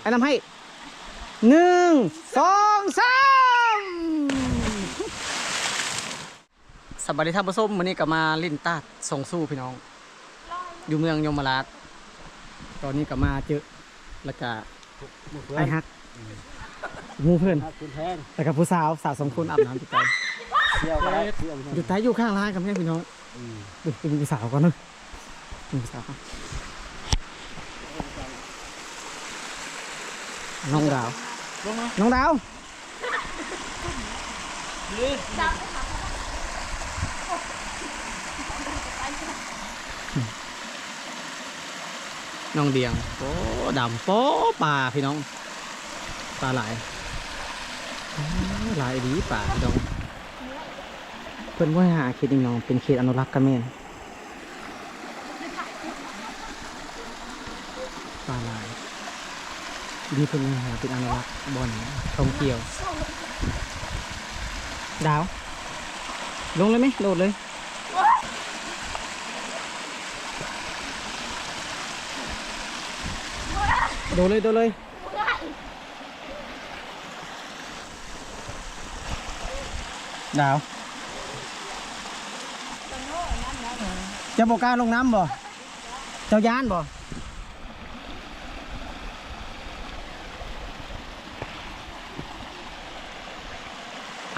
ไอ้น้ำให้หนึ่งสองสามสวัสดีท่านผู้ชมวันนี้ก็มาลิ้นตาดส่งสู้พี่น้อง อยู่เมืองยมราชตอนนี้ก็มาเจอแล้วก็ไอ้ฮักหมูเพื่อนคุณแพงแล้วก็ผู้สาวสาวสองคนอาบน้ำจิตใจเที่ยวก็ได้เที่ยวอยู่ใต้อยู่ข้างร้านกับแม่พี่น้องดูดูผู้สาวก่อนเนอะดูผู้สาวก่อ นน้องดาวน้องดาวน้องเดียงโอ้ดำโป๊ปลาพี่น้อง ปลาหลายโอ้หลายดีปลาพี่น้อง เพิ่นว่าหาเขตอีน้อง เป็นเขตอนุรักษ์กันแม่นปลาหลาย ดีเพิ่นว่าหาเป็นอนุรักษ์บ่อนท่องเที่ยวดาว ลงเลยไหมโดดเลย โดดเลยโดดเลย ดาว จะ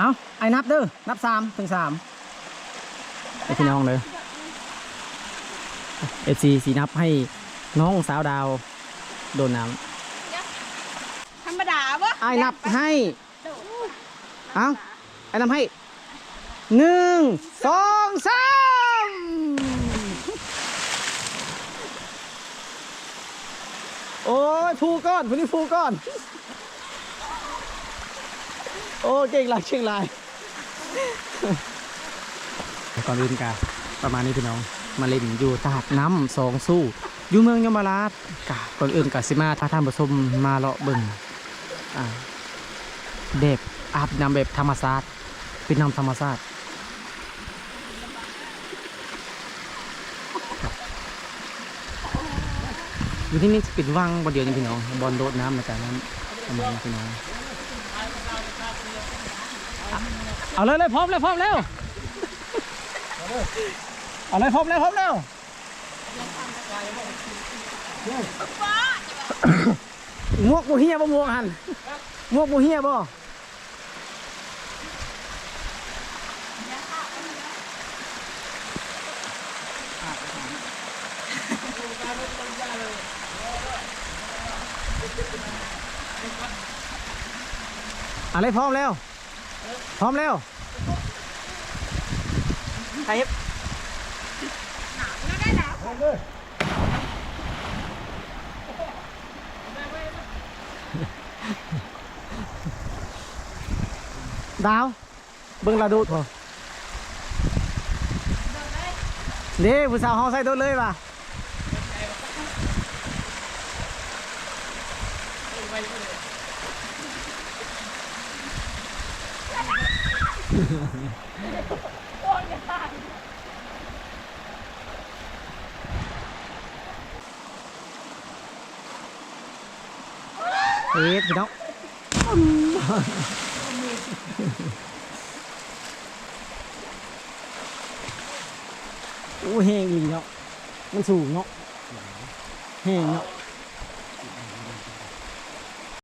บอกกล้ารลงน้ำบ่เจ้าย่านบ่เอาไอ้นับเด้อ นับสามถึงสามไอ้พี่น้องเลยเอฟซีสีนับให้น้องสาวดาว โดนน้ธรรมดาปะำไอ้นับให้เอาไอ้นับให้หนึ่งสองสามโอ้ยพูก้อนผู้นี้พูก้อน โอ้เก่งหลายเชียงรายก่อนอื่นกาประมาณนี้พี่น้อง มาเล่นอยู่ตาดน้ำสองสู้อยู่เมืองยมราชกาก่อนอื่นกาสิมาถ้าท่านผู้ชมมาเลาะบิ่งอ่าแบอาบน้ำแบบธรรมชาติเป็นน้ำธรรมชาติอยู่ที่นี่ปิดวังบนเดียวนี่พี่น้องบอลโดดน้ำในการนั้นประมาณนี้พี่น้อง เอาเลยเลยพร้อมเลยพร้อมแล้วเอาเลยพร้อมเลยพร้อมแล้วหมวกบูเฮียบ่หมวกหันหมวกบูเฮียบ่อะไรพร้อมแล้ว พร้อมแล้วใครดาวเบิ่งลาดูดพอเด้ผู้สาวห้องใส่โดดเลยป่ะ เอ๊ะพี่น้องโอ้แห้งอีกเนาะมันสูงเนาะแห้งเนาะ